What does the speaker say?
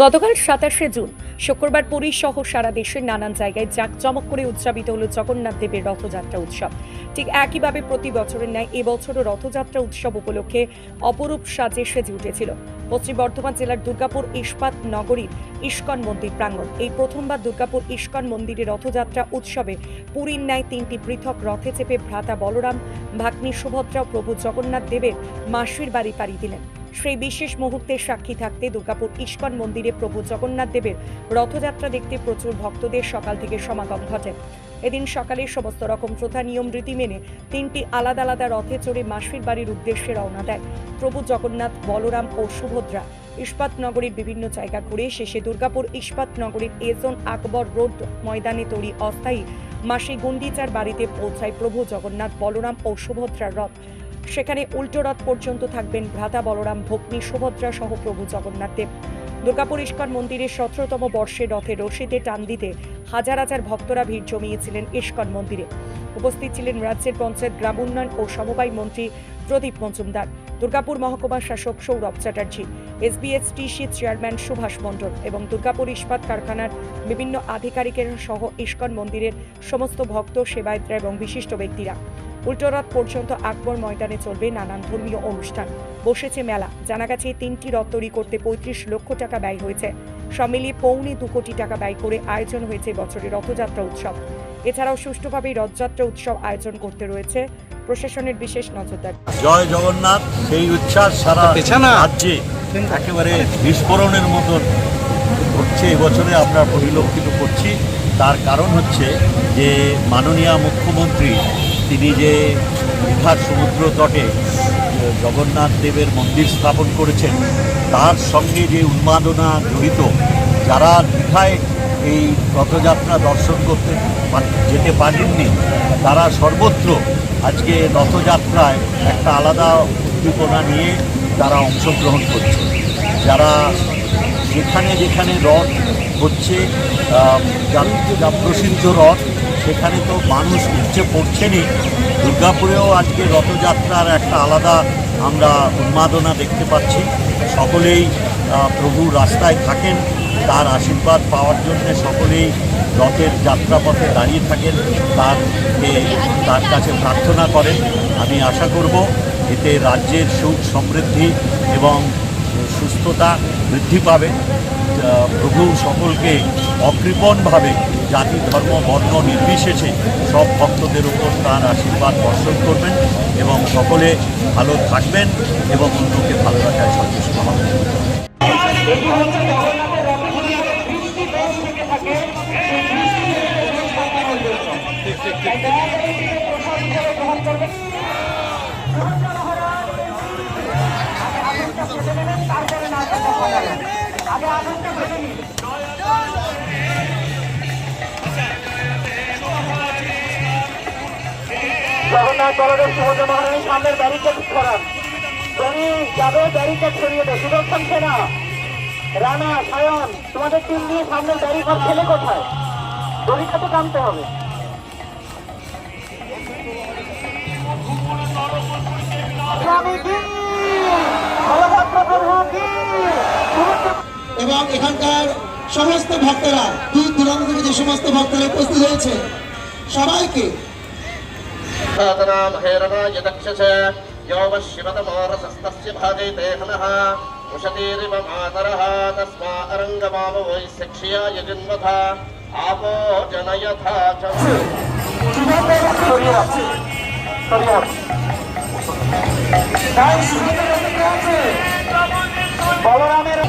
গতকাল সাতাশে জুন, শুক্রবার পুরী সহ সারা দেশের নানান জায়গায় জাঁকজমক করে উদযাপিত হল জগন্নাথ দেবের রথযাত্রা উৎসব। ঠিক একইভাবে প্রতি বছরের ন্যায় এবছরও রথযাত্রা উৎসব উপলক্ষে অপরূপ সাজে সেজে উঠেছিল। পশ্চিম বর্ধমান জেলার দুর্গাপুর ইস্পাত নগরীর ইস্কন মন্দির প্রাঙ্গণ। এই প্রথমবার দুর্গাপুর ইস্কন মন্দিরে রথযাত্রা উৎসবে পুরীর ন্যায় তিনটি পৃথক রথে চেপে ভ্রাতা বলরাম, ভাগ্নি সুভদ্রা প্রভু জগন্নাথ দেবের মাসির বাড়ি পাড়ি দিলেন। সেই বিশেষ মুহূর্তের সাক্ষী থাকতে দুর্গাপুর ইস্কন মন্দিরে প্রভু জগন্নাথ দেবের রথযাত্রা দেখতে প্রচুর ভক্তদের সকাল থেকে সমাগম ঘটে। এদিন সকালে সমস্ত রকম প্রথা, নিয়ম, রীতি মেনে তিনটি আলাদা আলাদা রথে চড়ে মাসির বাড়ির উদ্দেশ্যে রওনা দেয় প্রভু জগন্নাথ, বলরাম ও সুভদ্রা। ইস্পাত নগরীর বিভিন্ন জায়গা ঘুরে শেষে দুর্গাপুর ইস্পাত নগরীর এজন আকবর রোড ময়দানে তৈরি অস্থায়ী মাসি গুন্ডিচার বাড়িতে পৌঁছায় প্রভু জগন্নাথ, বলরাম ও সুভদ্রার রথ। সেখানে উল্টো রথ পর্যন্ত থাকবেন ভ্রাতা বলরাম ভগ্নী সুভদ্রা সহ প্রভু জগন্নাথ দেব। দুর্গাপুর ইস্কন মন্দিরের সতেরোতম বর্ষে রথে রশিদে টান দিতে হাজার হাজার ভক্তরা ভিড় জমিয়েছিলেন ইস্কন মন্দিরে। উপস্থিত ছিলেন রাজ্যের পঞ্চায়েত গ্রাম উন্নয়ন ও সমবায় মন্ত্রী প্রদীপ মজুমদার, দুর্গাপুর মহকুমা শাসক Sourav Chatterjee SBSTC chairman Subhash Mondal এবং দুর্গাপুর ইস্পাত কারখানার বিভিন্ন আধিকারিকের সহ ইস্কন মন্দিরের সমস্ত ভক্ত, সেবায়তরা এবং বিশিষ্ট ব্যক্তিরা। উল্টোরথ পর্যন্ত আকবর ময়দানে চলবে নানান ধর্মীয় অনুষ্ঠান। বসেছে মেলা। জানা গেছে তিনটি রথ তৈরি করতে পঁয়ত্রিশ লক্ষ টাকা ব্যয় হয়েছে। সব মিলিয়ে পৌনে দু কোটি টাকা ব্যয় করে আয়োজন হয়েছে বছরের রথযাত্রা উৎসব। এছাড়াও সুষ্ঠুভাবে রথযাত্রা উৎসব আয়োজন করতে রয়েছে প্রশাসনের বিশেষ নজরদারি। জয় জগন্নাথ সেই উচ্ছ্বাস সারা পেছানা। রাজ্যে একেবারে বিস্ফোরণের মতন ঘটছে এবছরে আমরা পরিলক্ষিত করছি। তার কারণ হচ্ছে যে মাননীয় মুখ্যমন্ত্রী তিনি যে দীঘার সমুদ্র তটে জগন্নাথ দেবের মন্দির স্থাপন করেছেন, তার সঙ্গে যে উন্মাদনা জড়িত, যারা দীঘায় এই রথযাত্রা দর্শন করতে যেতে পারেননি, তারা সর্বত্র আজকে রথযাত্রায় একটা আলাদা উদ্দীপনা নিয়ে তারা অংশগ্রহণ করছে যারা যেখানে যেখানে রথ হচ্ছে যা প্রসিদ্ধ রথ সেখানে তো মানুষ ইচ্ছে পড়ছেনই দুর্গাপুরেও আজকে রথযাত্রার একটা আলাদা আমরা উন্মাদনা দেখতে পাচ্ছি। সকলেই প্রভু রাস্তায় থাকেন, তার আশীর্বাদ পাওয়ার জন্য সকলেই রথের যাত্রাপথে দাঁড়িয়ে থাকেন তার তার কাছে প্রার্থনা করেন। আমি আশা করব এতে রাজ্যের সুখ সমৃদ্ধি এবং সুস্থতা বৃদ্ধি পাবে। প্রভু সকলকে অকৃপণভাবে জাতি, ধর্ম, বর্ণ নির্বিশেষে সব ভক্তদের উপর তার আশীর্বাদ বর্ষণ করবেন এবং সকলে ভালো থাকবেন এবং অন্যকে ভালো রাখায় সচেষ্ট হবেন জগন্নাথ বলদেব সুভদ্রা মহারানী সামনের ব্যারিকেড সরান জনি যাবে ব্যারিকেড সরিয়ে দেয়। সুদর্শন সেনা, রানা, সায়ন, তোমাদের টিম নিয়ে সামনের ব্যারিকেড ছেলে কোথায়? দড়িটাতে টানতে হবে। স্বামী কি? বলভদ্র প্রভু কি? সুভদ্রা এবং এখানকার সমস্ত ভক্তরা দূর দূরান্ত থেকে যে সমস্ত ভক্তরা উপস্থিত হয়েছে সবাইকে साधनां हैरणाय दक्षसे यो वः शिवतमोरसस्तस्य भाजयते हनः उशतीरिव मातरः तस्मा अरङ्गमाम वै शिक्षयाय जन्मथा आपो जनयथा च সরিয়ে রাখো সরিয়ে রাখো তাই সুভদ্রা কে আছে? বলরামের